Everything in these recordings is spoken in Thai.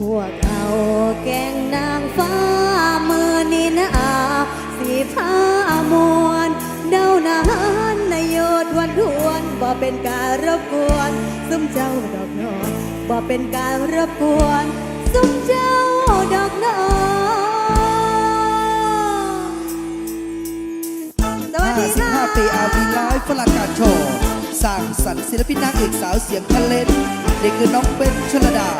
พวกเอาแกงนางฟ้ามือนีนาสีผ้ามวนเดานาหันนายดวันทวนบ่เป็นการรบกวนซุ้มเจ้าดอกนอนบ่เป็นการรบกวนซุ้มเจ้าดอกนอนห้าสิบห้าปีอาวีร้ฟ์ฝรั่งกาโชว์สร้างสรรค์ศิลปินนางเอกสาวเสียงทะเลนนี่คือน้องเบนชลดา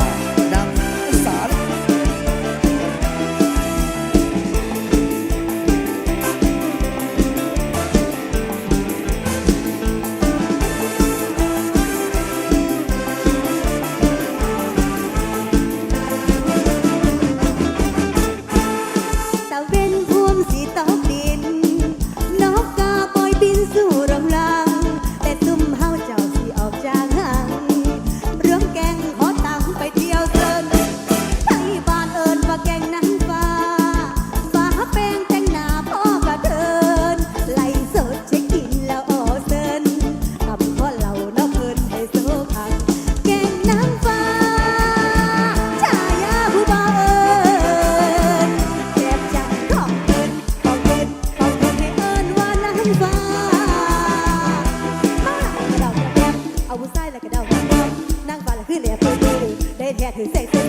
เธอดูได้แท้ถึงเสก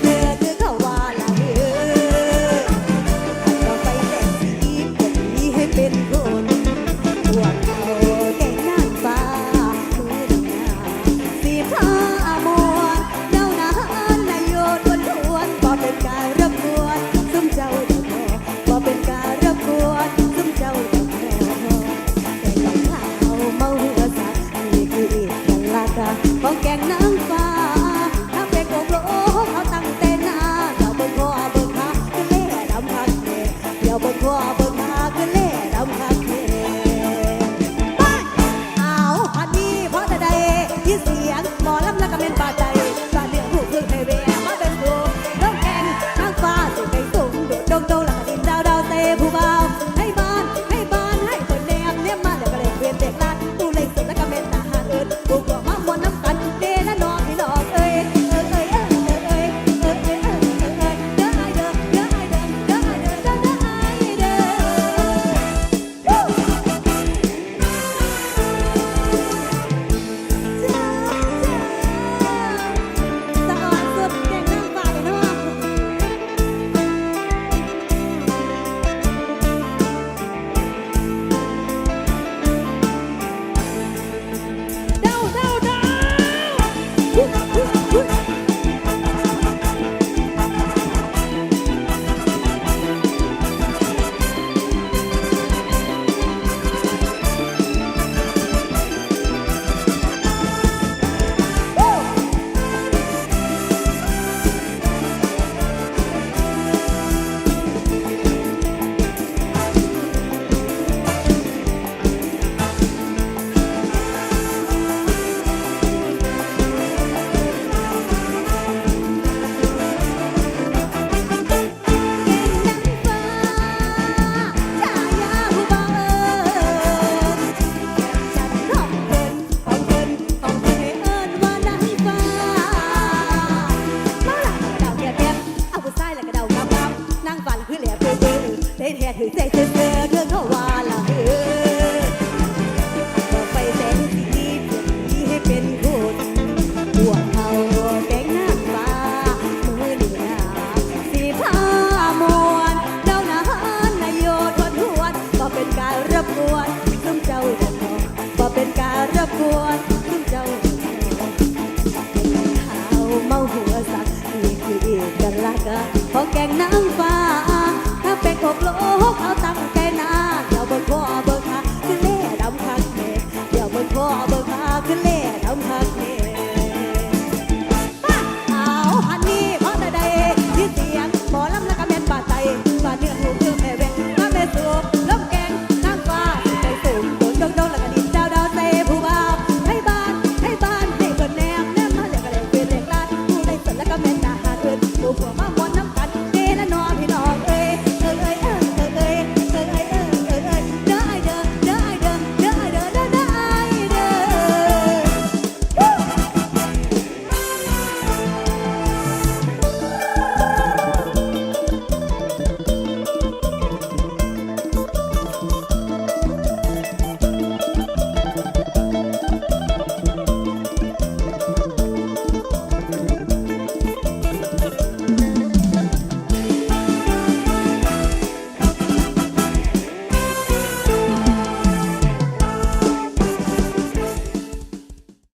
สักนี่คือเอกลักษณ์ของแกงน้ำฟ้า ถ้าเป็นอกโลกเอาตั้งใจนาเดี๋ยวบนพ่อเบิกค่ะคือเล่ดำคักเดี๋ยวบนพ่อเบิก Oklahoma.